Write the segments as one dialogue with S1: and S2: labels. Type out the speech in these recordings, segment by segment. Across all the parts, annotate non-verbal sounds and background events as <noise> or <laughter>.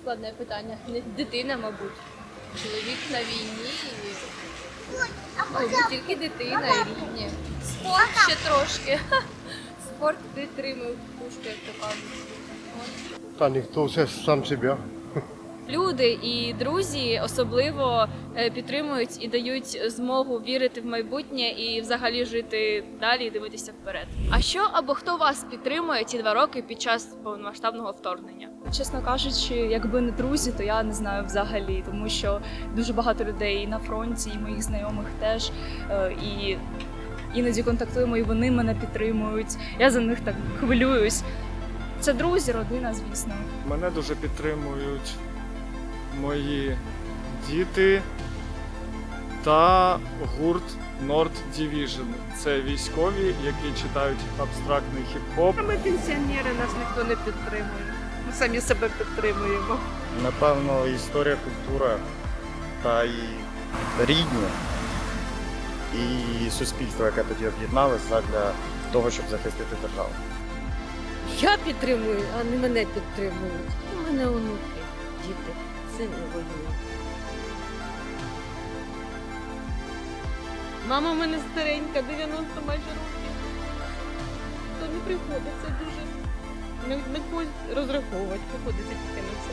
S1: складне питання. Не дитина, мабуть. Чоловік на війні і ну, тільки дитина, і рідні. Спорт ще трошки. <laughs> Спорт підтримує пушку, як то кажуть.
S2: Та ніхто все сам себе.
S3: Люди і друзі особливо е, підтримують і дають змогу вірити в майбутнє і взагалі жити далі і дивитися вперед. А що або хто вас підтримує ці два роки під час повномасштабного вторгнення?
S4: Чесно кажучи, якби не друзі, то я не знаю взагалі, тому що дуже багато людей на фронті, і моїх знайомих теж. е, І іноді контактуємо, і вони мене підтримують. Я за них так хвилююсь. Це друзі, родина, звісно.
S5: Мене дуже підтримують мої діти та гурт Nord Division. Це військові, які читають абстрактний хіп-хоп.
S6: Ми пенсіонери, нас ніхто не підтримує. Ми самі себе підтримуємо.
S7: Напевно, історія, культура та і рідні, і суспільство, яке тоді об'єдналося для того, щоб захистити державу.
S8: Я підтримую, а не мене підтримують. У мене онуки, діти, син воює. Мама в мене старенька, 90 майже років. То не приходиться дуже на когось розраховувати, приходиться тільки на це.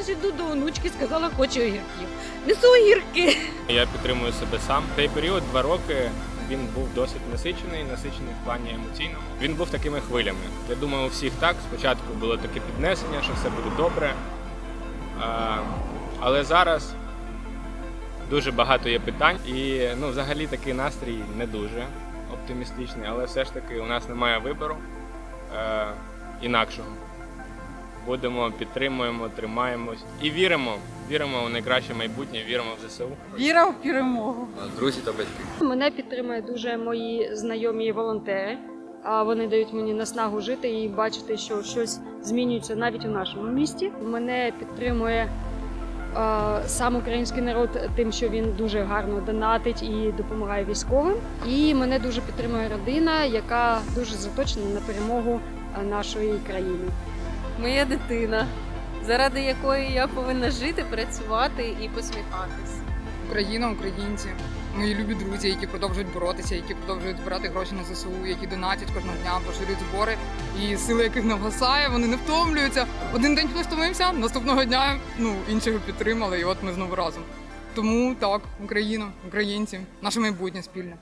S8: Ось іду до онучки, сказала, хочу огірків. Несу огірки.
S9: Я підтримую себе сам. Цей період два роки він був досить насичений, насичений в плані емоційному. Він був такими хвилями. Я думаю, у всіх так. Спочатку було таке піднесення, що все буде добре. Але зараз дуже багато є питань, і ну, взагалі такий настрій не дуже оптимістичний, але все ж таки у нас немає вибору е, інакшого. Будемо, підтримуємо, тримаємось і віримо. Віримо в найкраще майбутнє, віримо в ЗСУ.
S6: Віра в перемогу.
S9: Друзі та батьки.
S10: Мене підтримують дуже мої знайомі волонтери. А вони дають мені наснагу жити і бачити, що щось змінюється навіть у нашому місті. Мене підтримує сам український народ тим, що він дуже гарно донатить і допомагає військовим. І мене дуже підтримує родина, яка дуже заточена на перемогу нашої країни.
S1: Моя дитина, заради якої я повинна жити, працювати і посміхатись.
S6: Україна, українці, мої любі друзі, які продовжують боротися, які продовжують збирати гроші на ЗСУ, які донатять кожного дня, поширюють збори, і сили яких не вгасає, вони не втомлюються. Один день хтось втомився, наступного дня ну іншого підтримали, і от ми знову разом. Тому так, Україна, українці, наше майбутнє спільне.